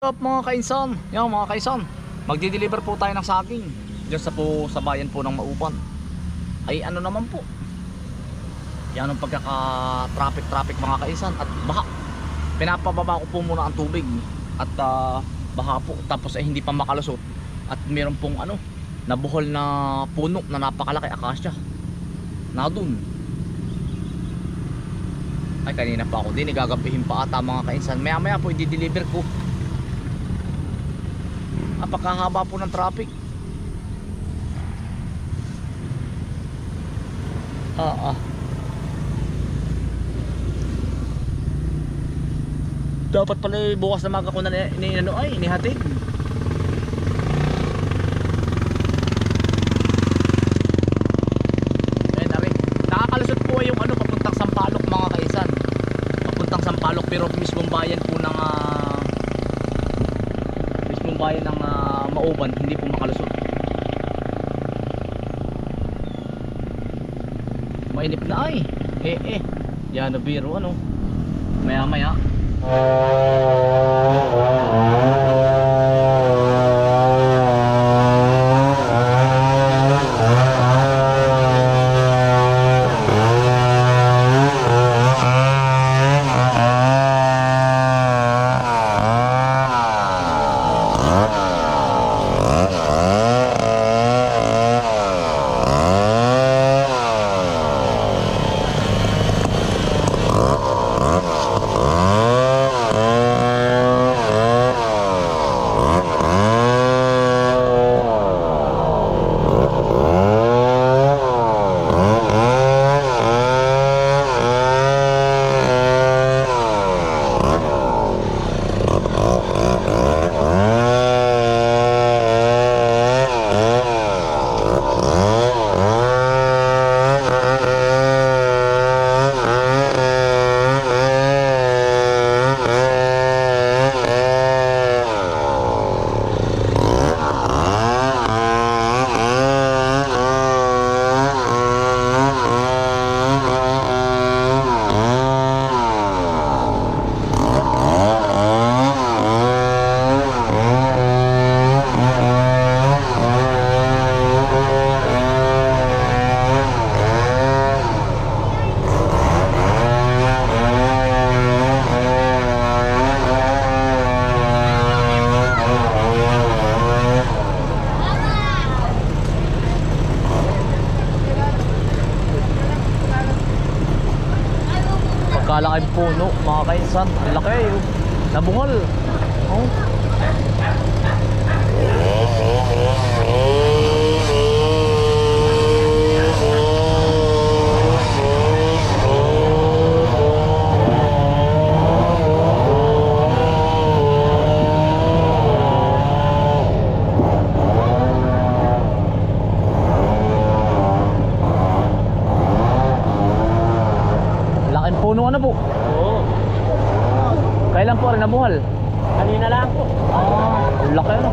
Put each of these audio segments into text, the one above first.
up mga kainsan? Yan mga kainsan. Magdi-deliver po tayo ng saging. Diyan sa po sa bayan po ng Mauban. Ay ano naman po. Yan ang pagkaka-traffic traffic mga kainsan at baha. Pinapababa ko po muna ang tubig at ah, baha po tapos ay hindi pa makalusot. At meron pong ano nabuhol na puno na napakalaki akasya. Na dun. Ay kanina pa ako din igagapihin pa ata mga kainsan. Maya maya po i-deliver ko. Napakahaba po ng traffic. Ah, ah. Dapat pala eh, bukas na maga ko na ni, ano ay inihatid. Ano pero mismong bayan po ng ah, mismong bayan ng Mauban hindi po makalusot. Mainip na ay eh eh. Yan na biro ano? Maya maya pagkalaki puno mga kainsan ang laki oh. nabuhol oh. laking puno ano po Oo. Nabuhol Kanina lang po. ah ang laki ano?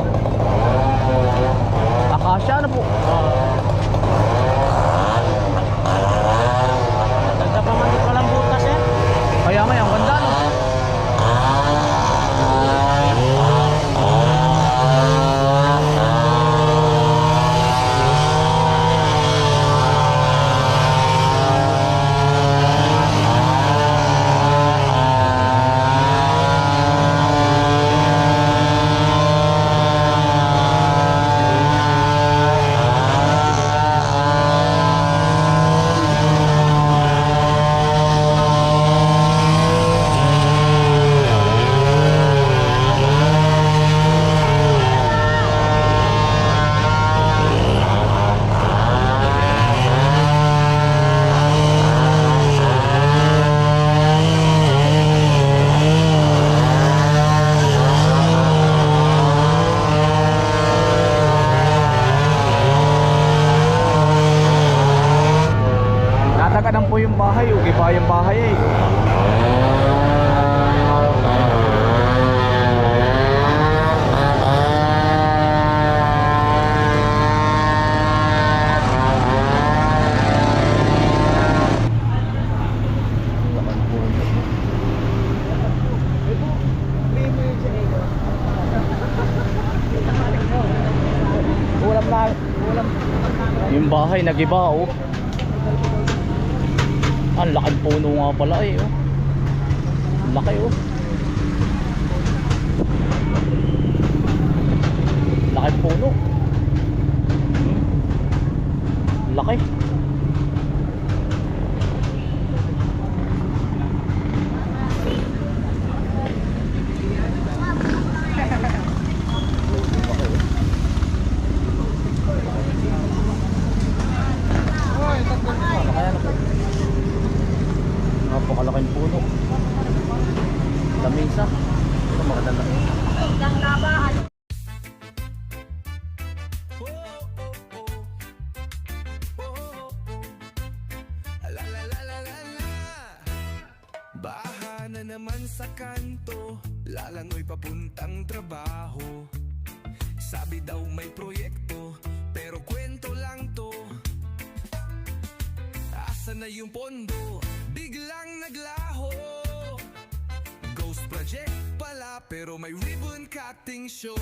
Akasya ano po? Ganda bahay, okay pa yung bahay eh. Yung bahay nagiba oh. Ang laking puno nga pala eh oh. Laki oh. Laking puno. Hmm. Laki. Na naman sa kanto Lalangoy papuntang trabaho. Sabi daw may proyekto Pero kwento lang to. Asa na yung pondo? Biglang naglaho. Ghost project pala Pero may ribbon cutting show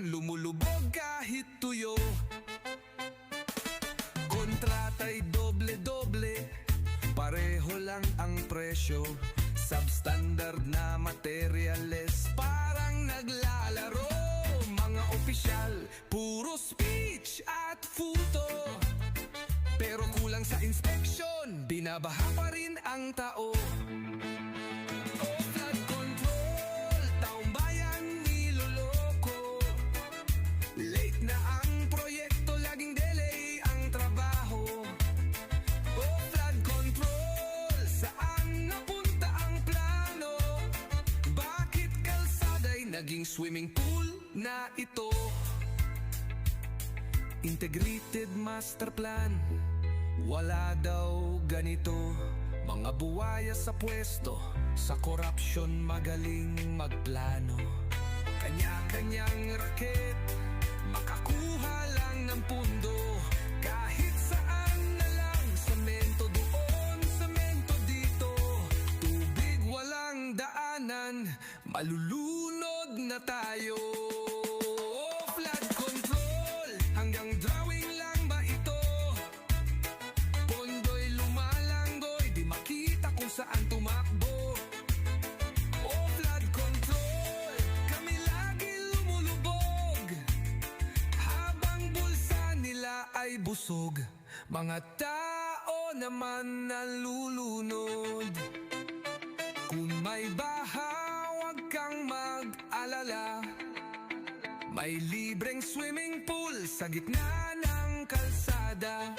Bulacan Lumulubog kahit tuyo? Kontrata'y doble-doble Pareho lang ang presyo. Substandard na materyales Parang naglalaro. Mga opisyal Puro speech at photo Pero kulang sa inspection Binabaha pa rin ang tao naging swimming pool na ito? Integrated master plan Wala daw ganito. Mga buwaya sa pwesto Sa corruption magaling magplano. Kanya-kanyang raket Makakuha lang ng pundo. Kahit saan na lang Semento doon, semento dito. Tubig walang daanan Malulunod na tayo. Control. Hanggang drawing lang ba ito? Pondo'y lumalanggoy. Di makita kung saan tumakbo. Oh, control. Kami lagi lumulubog. Habang bulsa nila ay busog. Mga tao naman nalulunod. Kung may baha, huwag kang mag-alala May libreng swimming pool sa gitna ng kalsada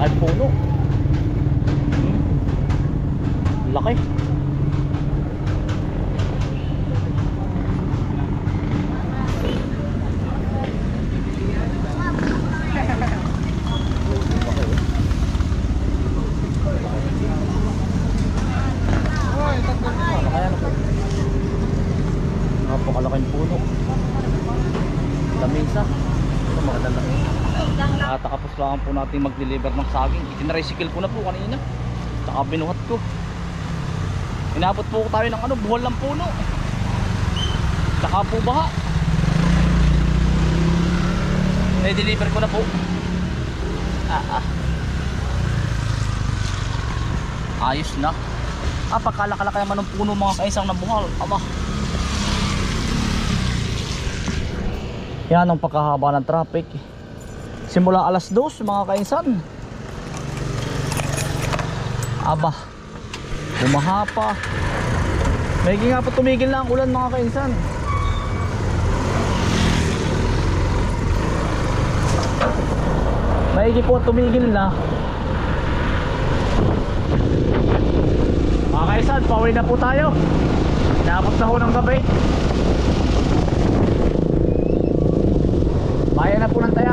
Laking puno. Hmm. Laki. Kaya na po. Napakalaking puno. Lamesa. Ito maganda lang. Nakatapos lang po natin mag-deliver ng saging. Itinrecycle ko na po kanina. Saka binuhat ko. Inabot po tayo ng ano, buhal ng puno. Saka po baha. Na-deliver ko na po. Ah, ah. Ayos na. Ah, pagkalaki-laki naman ng puno mga kaisang na buhal. Aba. Yan ang pagkahaba ng traffic simula alas 2 mga kainsan. Aba bumaha pa. Medyo nga po tumigil na ang ulan mga kainsan. Maigi po tumigil na. Mga kainsan pauwi na po tayo. Inabot na ho ng gabi. Bayan na po ng taya